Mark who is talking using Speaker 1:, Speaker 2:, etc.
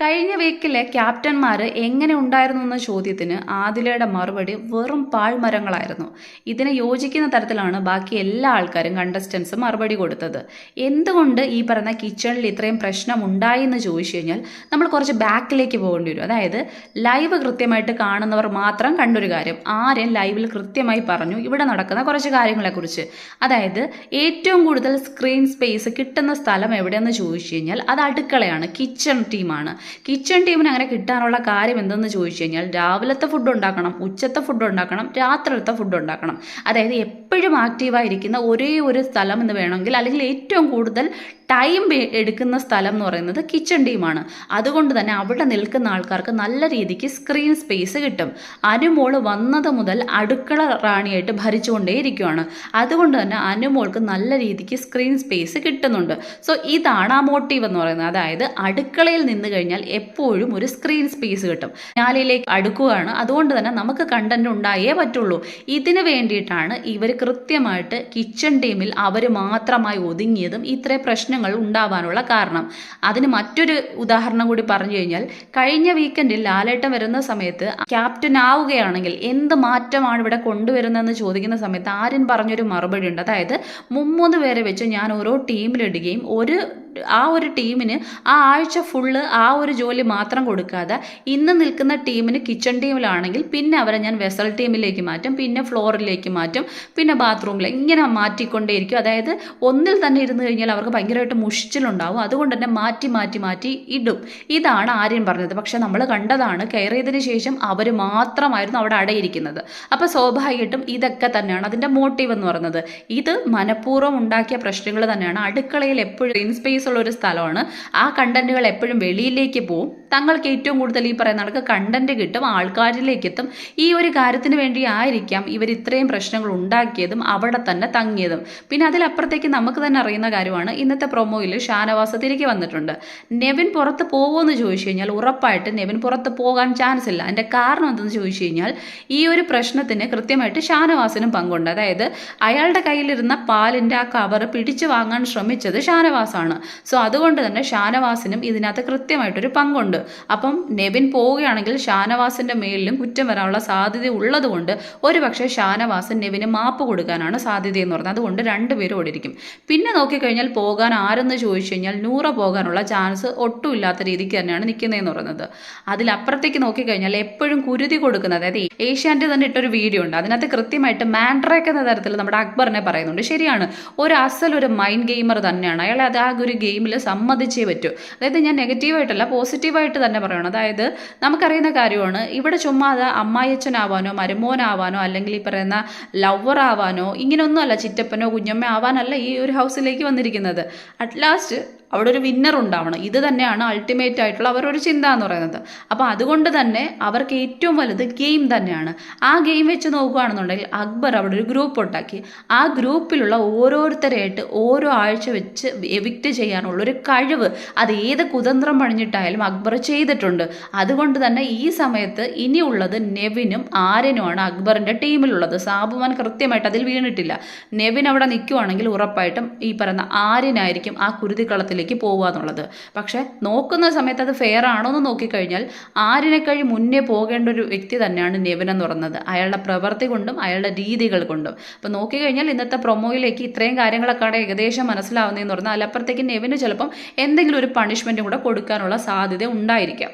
Speaker 1: കഴിഞ്ഞ വീക്കിലെ ക്യാപ്റ്റന്മാർ എങ്ങനെ ഉണ്ടായിരുന്നു എന്ന ചോദ്യത്തിന് ആദിലയുടെ മറുപടി വെറും പാഴ്മരങ്ങളായിരുന്നു. ഇതിനെ യോജിക്കുന്ന തരത്തിലാണ് ബാക്കി എല്ലാ ആൾക്കാരും കണ്ടസ്റ്റൻസ് മറുപടി കൊടുത്തത്. എന്തുകൊണ്ട് ഈ പറഞ്ഞ കിച്ചണിൽ ഇത്രയും പ്രശ്നം ഉണ്ടായി എന്ന് ചോദിച്ചു കഴിഞ്ഞാൽ നമ്മൾ കുറച്ച് ബാക്കിലേക്ക് പോകേണ്ടി വരും. അതായത് ലൈവ് കൃത്യമായിട്ട് കാണുന്നവർ മാത്രം കണ്ടൊരു കാര്യം. ആര്യൻ ലൈവിൽ കൃത്യമായി പറഞ്ഞു ഇവിടെ നടക്കുന്ന കുറച്ച് കാര്യങ്ങളെക്കുറിച്ച്. അതായത് ഏറ്റവും കൂടുതൽ സ്ക്രീൻ സ്പേസ് കിട്ടുന്ന സ്ഥലം എവിടെയെന്ന് ചോദിച്ചു കഴിഞ്ഞാൽ അത് അടുക്കളയാണ് കിച്ചൺ ടീമാണ് കിച്ചൺ ടീമിന് അങ്ങനെ കിട്ടാനുള്ള കാര്യം എന്തെന്ന് ചോദിച്ചു കഴിഞ്ഞാൽ രാവിലത്തെ ഫുഡ് ഉണ്ടാക്കണം ഉച്ചത്തെ ഫുഡ് ഉണ്ടാക്കണം രാത്രിയിലത്തെ ഫുഡ് ഉണ്ടാക്കണം. അതായത് എപ്പോഴും ആക്റ്റീവായിരിക്കുന്ന ഒരേ ഒരു സ്ഥലം എന്ന് വേണമെങ്കിൽ അല്ലെങ്കിൽ ഏറ്റവും കൂടുതൽ ടൈം എടുക്കുന്ന സ്ഥലം എന്ന് പറയുന്നത് കിച്ചൺ ടീമാണ്. അതുകൊണ്ട് തന്നെ അവിടെ നിൽക്കുന്ന ആൾക്കാർക്ക് നല്ല രീതിക്ക് സ്ക്രീൻ സ്പേസ് കിട്ടും. അനുമോൾ വന്നത് മുതൽ അടുക്കള റാണിയായിട്ട് ഭരിച്ചുകൊണ്ടേയിരിക്കുകയാണ് അതുകൊണ്ട് തന്നെ അനുമോൾക്ക് നല്ല രീതിക്ക് സ്ക്രീൻ സ്പേസ് കിട്ടുന്നുണ്ട്. സോ ഇതാണ് ആ മോട്ടീവ് എന്ന് പറയുന്നത്. അതായത് അടുക്കളയിൽ നിന്ന് കഴിഞ്ഞാൽ എപ്പോഴും ഒരു സ്ക്രീൻ സ്പേസ് കിട്ടും. ഞാലിലേക്ക് അടുക്കുകയാണ്. അതുകൊണ്ട് തന്നെ നമുക്ക് കണ്ടന്റ് ഉണ്ടായേ പറ്റുള്ളൂ. ഇതിന് വേണ്ടിയിട്ടാണ് ഇവർ കൃത്യമായിട്ട് കിച്ചൺ ടീമിൽ അവർ മാത്രമായി ഒതുങ്ങിയതും ഇത്ര പ്രശ്നങ്ങൾ ഉണ്ടാവാനുള്ള കാരണം. അതിന് മറ്റൊരു ഉദാഹരണം കൂടി പറഞ്ഞു കഴിഞ്ഞാൽ കഴിഞ്ഞ വീക്കെൻഡിൽ ലാലേട്ടൻ വരുന്ന സമയത്ത് ക്യാപ്റ്റൻ ആവുകയാണെങ്കിൽ എന്ത് മാറ്റമാണ് ഇവിടെ കൊണ്ടുവരുന്നതെന്ന് ചോദിക്കുന്ന സമയത്ത് ആര്യൻ പറഞ്ഞൊരു മറുപടി ഉണ്ട്. അതായത് മുമ്മൂന്ന് പേരെ വെച്ച് ഞാൻ ഓരോ ടീമിലിടുകയും ഒരു ആ ഒരു ടീമിന് ആ ആഴ്ച ഫുള്ള് ആ ഒരു ജോലി മാത്രം കൊടുക്കാതെ ഇന്ന് നിൽക്കുന്ന ടീമിന് കിച്ചൺ ടീമിലാണെങ്കിൽ പിന്നെ അവരെ ഞാൻ വെസൽ ടീമിലേക്ക് മാറ്റും പിന്നെ ഫ്ലോറിലേക്ക് മാറ്റും പിന്നെ ബാത്റൂമിൽ ഇങ്ങനെ മാറ്റിക്കൊണ്ടേയിരിക്കും. അതായത് ഒന്നിൽ തന്നെ ഇരുന്ന് കഴിഞ്ഞാൽ അവർക്ക് ഭയങ്കരമായിട്ട് മുഷിച്ചിലുണ്ടാവും. അതുകൊണ്ട് തന്നെ മാറ്റി മാറ്റി മാറ്റി ഇടും. ഇതാണ് ആര്യൻ പറഞ്ഞത്. പക്ഷെ നമ്മൾ കണ്ടതാണ് കയറിയതിന് ശേഷം അവർ മാത്രമായിരുന്നു അവിടെ അടയിരിക്കുന്നത്. അപ്പോൾ സ്വാഭാവികമായിട്ടും ഇതൊക്കെ തന്നെയാണ് അതിന്റെ മോട്ടീവ് എന്ന് പറയുന്നത്. ഇത് മനഃപൂർവം ഉണ്ടാക്കിയ പ്രശ്നങ്ങൾ തന്നെയാണ്. അടുക്കളയിൽ എപ്പോഴും ഇൻ സ്പേസ് ഉള്ള ഒരു സ്ഥലമാണ്. ആ കണ്ടന്റുകൾ എപ്പോഴും വെളിയിലേക്ക് പോവും. തങ്ങൾക്ക് ഏറ്റവും കൂടുതൽ ഈ പറയുന്ന കണക്ക് കണ്ടന്റ് കിട്ടും ആൾക്കാരിലേക്ക് എത്തും ഈ ഒരു കാര്യത്തിന് വേണ്ടി ആയിരിക്കാം ഇവർ ഇത്രയും പ്രശ്നങ്ങൾ ഉണ്ടാക്കിയതും അവിടെ തന്നെ തങ്ങിയതും. പിന്നെ അതിലപ്പുറത്തേക്ക് നമുക്ക് തന്നെ അറിയുന്ന കാര്യമാണ് ഇന്നത്തെ പ്രൊമോയിൽ ഷാനവാസ് തിരികെ വന്നിട്ടുണ്ട്. നെവിൻ പുറത്ത് പോകുമെന്ന് ചോദിച്ചു കഴിഞ്ഞാൽ ഉറപ്പായിട്ട് നെവിൻ പുറത്ത് പോകാൻ ചാൻസ് ഇല്ല. അതിന്റെ കാരണം എന്തെന്ന് ചോദിച്ചു കഴിഞ്ഞാൽ ഈ ഒരു പ്രശ്നത്തിന് കൃത്യമായിട്ട് ഷാനവാസിനും പങ്കുണ്ട്. അതായത് അയാളുടെ കയ്യിലിരുന്ന പാലിന്റെ ആ കവർ പിടിച്ചു വാങ്ങാൻ ശ്രമിച്ചത് ഷാനവാസാണ്. സോ അതുകൊണ്ട് തന്നെ ഷാനവാസിനും ഇതിനകത്ത് കൃത്യമായിട്ടൊരു പങ്കുണ്ട്. അപ്പം നെബിൻ പോവുകയാണെങ്കിൽ ഷാനവാസിന്റെ മേലിലും കുറ്റം വരാനുള്ള സാധ്യത ഉള്ളതുകൊണ്ട് ഒരുപക്ഷെ ഷാനവാസ് നെബിന് മാപ്പ് കൊടുക്കാനാണ് സാധ്യത എന്ന് പറഞ്ഞത്. അതുകൊണ്ട് രണ്ടുപേരും ഓടിയിരിക്കും പിന്നെ നോക്കിക്കഴിഞ്ഞാൽ പോകാൻ ആരെന്ന് ചോദിച്ചു കഴിഞ്ഞാൽ നൂറ പോകാനുള്ള ചാൻസ് ഒട്ടും ഇല്ലാത്ത രീതിക്ക് തന്നെയാണ് നിൽക്കുന്നതെന്ന് പറയുന്നത്. അതിലപ്പുറത്തേക്ക് നോക്കിക്കഴിഞ്ഞാൽ എപ്പോഴും കുരുതി കൊടുക്കുന്നത് അതായത് ഏഷ്യാന്റെ തന്നെ ഇട്ടൊരു വീഡിയോ ഉണ്ട്. അതിനകത്ത് കൃത്യമായിട്ട് മാൻഡ്രേക്ക് എന്ന തരത്തിൽ നമ്മുടെ അക്ബറിനെ പറയുന്നുണ്ട്. ശരിയാണ്. ഒരു അസൽ ഒരു മൈൻഡ് ഗെയിമർ തന്നെയാണ്. അയാൾ അത് ആ ഒരു ഗെയിമിൽ സമ്മതിച്ചേ പറ്റൂ. അതായത് ഞാൻ നെഗറ്റീവായിട്ടല്ല പോസിറ്റീവായിട്ട് തന്നെ പറയണം. അതായത് നമുക്കറിയുന്ന കാര്യമാണ് ഇവിടെ ചുമ്മാ അത് അമ്മായിയച്ഛനാവാനോ മരുമോനാവാനോ അല്ലെങ്കിൽ ഈ പറയുന്ന ലവർ ആവാനോ ഇങ്ങനെയൊന്നും അല്ല ചിറ്റപ്പനോ കുഞ്ഞമ്മ ആവാനല്ല ഈ ഒരു ഹൗസിലേക്ക് വന്നിരിക്കുന്നത്. അറ്റ് ലാസ്റ്റ് അവിടെ ഒരു വിന്നർ ഉണ്ടാവണം. ഇത് തന്നെയാണ് അൾട്ടിമേറ്റ് ആയിട്ടുള്ള അവരൊരു ചിന്ത എന്ന് പറയുന്നത്. അപ്പോൾ അതുകൊണ്ട് തന്നെ അവർക്ക് ഏറ്റവും വലുത് ഗെയിം തന്നെയാണ്. ആ ഗെയിം വെച്ച് നോക്കുകയാണെന്നുണ്ടെങ്കിൽ അക്ബർ അവിടെ ഒരു ഗ്രൂപ്പ് ഉണ്ടാക്കി. ആ ഗ്രൂപ്പിലുള്ള ഓരോരുത്തരെയായിട്ട് ഓരോ ആഴ്ച വെച്ച് എവിക്റ്റ് ചെയ്യാനുള്ള ഒരു കഴിവ് അത് ഏത് കുതന്ത്രം പണിഞ്ഞിട്ടായാലും അക്ബർ ചെയ്തിട്ടുണ്ട്. അതുകൊണ്ട് തന്നെ ഈ സമയത്ത് ഇനിയുള്ളത് നെവിനും ആര്യനുമാണ് അക്ബറിന്റെ ടീമിലുള്ളത് സാബുമാൻ കൃത്യമായിട്ട് അതിൽ വീണിട്ടില്ല. നെവിൻ അവിടെ നിൽക്കുവാണെങ്കിൽ ഉറപ്പായിട്ടും ഈ പറയുന്ന ആര്യനായിരിക്കും ആ കുരുതിക്കളത്തിൽ ലേക്ക് പോകുക എന്നുള്ളത്. പക്ഷേ നോക്കുന്ന സമയത്ത് അത് ഫെയർ ആണോ എന്ന് നോക്കിക്കഴിഞ്ഞാൽ കഴി മുന്നേ പോകേണ്ട ഒരു വ്യക്തി തന്നെയാണ് നെവിൻ എന്ന് പറയുന്നത്. അയാളുടെ പ്രവൃത്തി കൊണ്ടും അയാളുടെ രീതികൾ കൊണ്ടും. അപ്പോൾ നോക്കിക്കഴിഞ്ഞാൽ ഇന്നത്തെ പ്രൊമോയിലേക്ക് ഇത്രയും കാര്യങ്ങളൊക്കെയാണ് ഏകദേശം മനസ്സിലാവുന്നതെന്ന് പറഞ്ഞാൽ അതിലപ്പുറത്തേക്ക് നെവിന് ചിലപ്പം എന്തെങ്കിലും ഒരു പണിഷ്മെന്റും കൂടെ കൊടുക്കാനുള്ള സാധ്യത ഉണ്ടായിരിക്കാം.